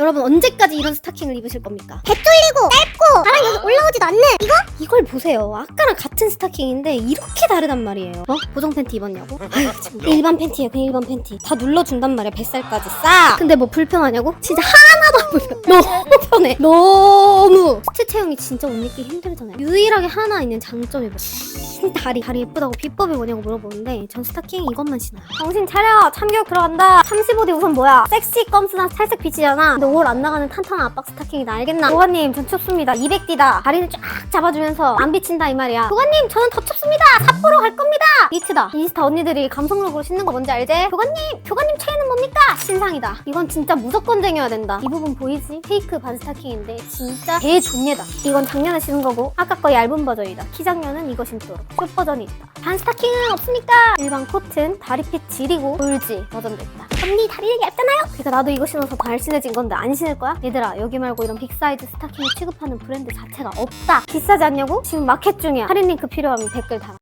여러분 언제까지 이런 스타킹을 입으실 겁니까? 배 뚫리고 짧고 나랑 여기 올라오지도 않는 이거? 이걸 보세요. 아까랑 같은 스타킹인데 이렇게 다르단 말이에요. 어? 보정 팬티 입었냐고? 아유, 일반 팬티예요. 그냥 일반 팬티. 다 눌러준단 말이야. 뱃살까지 싸. 근데 뭐 불편하냐고? 진짜 하나도 안 불편. 너무 편해. 너무. 수트 체형이 진짜 옷 입기 힘들잖아요. 유일하게 하나 있는 장점이 뭐? 진 다리. 다리 예쁘다고 비법이 뭐냐고 물어보는데 전 스타킹 이것만 신어요. 정신 차려. 참교육 들어간다. 35대 우선 뭐야? 섹시 껌스나 살색 비치잖아. 근데 올 안 나가는 탄탄한 압박 스타킹이다. 알겠나? 도가님 전 춥습니다. 200D다. 다리를 쫙 잡아주면서 안 비친다 이 말이야. 도가님 저는 더 춥습니다. 삿포로 갈 겁니다. 니트다. 인스타 언니들이 감성룩으로 신는 거 뭔지 알지? 교관님, 교관님 차이는 뭡니까? 신상이다. 이건 진짜 무조건 쟁여야 된다. 이 부분 보이지? 페이크 반 스타킹인데 진짜 대존예다. 이건 작년에 신은 거고 아까 거 얇은 버전이다. 키 작년은 이거 신도록 숏 버전이 있다. 반 스타킹은 없습니까? 일반 코튼, 다리핏 지리고 돌지 버전도 있다. 언니 다리는 얇잖아요? 그러니까 나도 이거 신어서 발신해진 건데 안 신을 거야? 얘들아 여기 말고 이런 빅사이즈 스타킹을 취급하는 브랜드 자체가 없다. 비싸지 않냐고? 지금 마켓 중이야. 할인 링크 필요하면 댓글 달아.